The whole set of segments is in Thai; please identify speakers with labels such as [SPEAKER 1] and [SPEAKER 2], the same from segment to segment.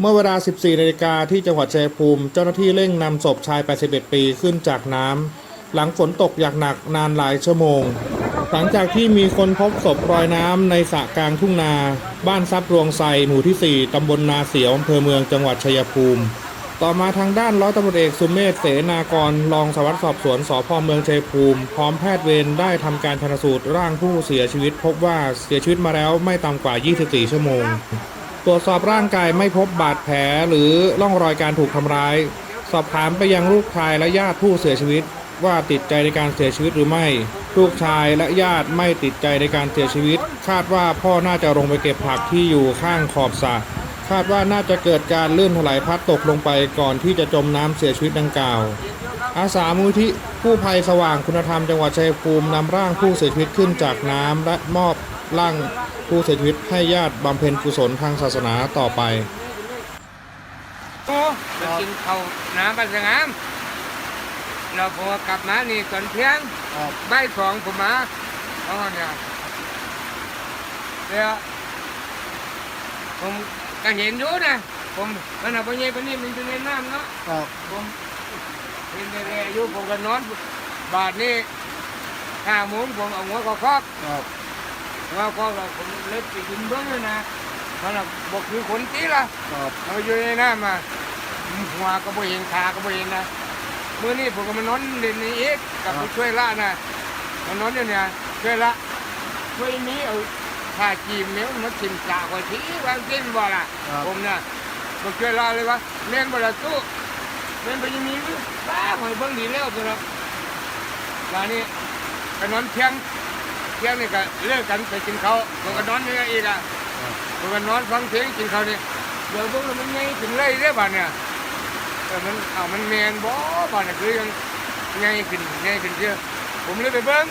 [SPEAKER 1] เมื่อเวลา 14 นาฬิกาที่จังหวัดชัยภูมิ เจ้าหน้าที่เร่งนำศพชาย 81 ปีขึ้นจากน้ำ หลังฝนตกอย่างหนักนานหลายชั่วโมง หลังจากที่มีคนพบศพลอยน้ำในสระกลางทุ่งนา บ้านซับรวงไซหมู่ที่ 4 ตำบลนาเสียวอำเภอเมืองจังหวัดชัยภูมิ ต่อมาทางด้านร้อยตำรวจเอกสุมเมธเสนากรรองสารวัสดิ์สอบสวนสพเมืองชัยภูมิ พร้อมแพทย์เวรได้ทำการชนสูตรร่างผู้เสียชีวิต พบว่าเสียชีวิตมาแล้วไม่ต่ำกว่า 24 ชั่วโมง ตรวจสอบร่างกายไม่พบบาดแผลหรือร่องรอยการถูกทำร้าย สอบถามไปยังลูกชายและญาติผู้เสียชีวิต ว่าติดใจในการเสียชีวิตหรือไม่ ลูกชายและญาติไม่ติดใจในการเสียชีวิต คาดว่าพ่อน่าจะลงไปเก็บผักที่อยู่ข้างขอบสระคาดว่าน่าจะเกิดการลื่นถลายพัดตกลงไปก่อนที่จะจมน้ำเสียชีวิตดังกล่าว อาสามูลที่ผู้ภัยสว่างคุณธรรมจังหวัดชัยภูมินำร่างผู้เสียชีวิตขึ้นจากน้ำและมอบ ร่างผู้เสียชีวิตให้ญาติบำเพ็ญกุศลทางศาสนาต่อไป
[SPEAKER 2] โอ้ไปกินข้าวน้ำบันสงามเราพอกลับมานี่ตอนเที่ยง
[SPEAKER 3] ครับ
[SPEAKER 2] บ่ายสองผมมาอ๋อเนี่ยเดี๋ยวผมก็เห็นอยู่นะผมมันเอาไปเยี่ยไปนี่มันจะเล่นน้ำเนาะ
[SPEAKER 3] ครับ
[SPEAKER 2] ผมเห็นแต่ๆอยู่ผมก็นอนบาทนี้ห้าโมงผมเอาหัวก็ครอบ
[SPEAKER 3] ครับ
[SPEAKER 2] หัวก็ครอบผมเล็กไปกินเบื้องเลยนะมันน่ะบอกคือคนตีละ
[SPEAKER 3] ครับ
[SPEAKER 2] เอาอยู่ในน้ำมาหัวก็บ่เห็นขาก็บ่เห็นนะเมื่อนี้ผมก็มานอนเล่นนี่อีกกับผู้ช่วยละนะมานอนอยู่เนี่ยช่วยละช่วยนี้เอาผ้าจีมเนี้ยมาทิ่มสาไว้ที่วางกินบ่ล่ะผมน่ะบอกช่วยละเลยว่าแม่นบ่ละตู้แม่นไปอยังมีหรือป้าหอยเบิ่งดีแล้วตัวเนาะแล้วนี่ก็นอนเที่ยง เที่ยงนี่ก็เลิกกันไปกินข้าวผมก็นอนนี่อีกอะผมก็นอนฟังเพลงกินข้าวนี่เดี๋ยวพวกเรามันไงถึงเลยได้บ้านเนี่ยแต่มันเอามันแมนบ่บ้านเนี่ยคือยังไงขึ้นไงขึ้นเยอะผมเลยไปเบิ้ง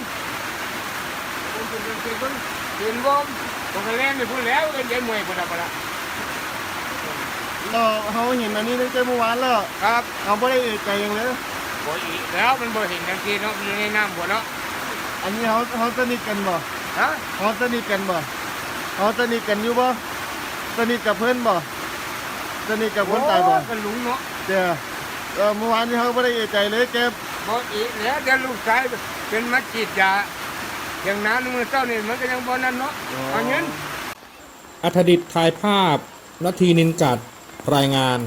[SPEAKER 2] ผมเป็นคนเบิ้งเห็นบ่มผมก็เล่นไปพูดแล้วกันยันมวยปะดะปะดะ
[SPEAKER 3] เราเขาเห็นอันนี้ตั้งแต่เมื่อวานแล้ว
[SPEAKER 2] ครับ
[SPEAKER 3] เขาไม่ได้เอะใจหยังเลย
[SPEAKER 2] บ่อีกแล้วมันบ่เห็นทันทีเนาะมันอยู่ในน้ำบ่เนาะ
[SPEAKER 3] อันนี้เขาเขาสนิทกันบ่
[SPEAKER 2] ฮะ
[SPEAKER 3] เขาสนิทกันบ่เขาสนิทกันอยู่บ่สนิทกับเพื่อนบ่สนิทกับคนตายบ่
[SPEAKER 2] โอ้กันลุงเนาะ
[SPEAKER 3] เจ้าเออเมื่อวานนี้เขาไม่ได้เอะใจเลยแก
[SPEAKER 2] บ่อีกแล้วเดี๋ยวลูกชายเป็นมัดจิตยาอย่างนั้นมือเจ้านี่มันก็ยังบ่นั่นเนาะเอาเงิน
[SPEAKER 1] อัธดิษฐ์ถ่ายภาพนาทีนินกัดรายงาน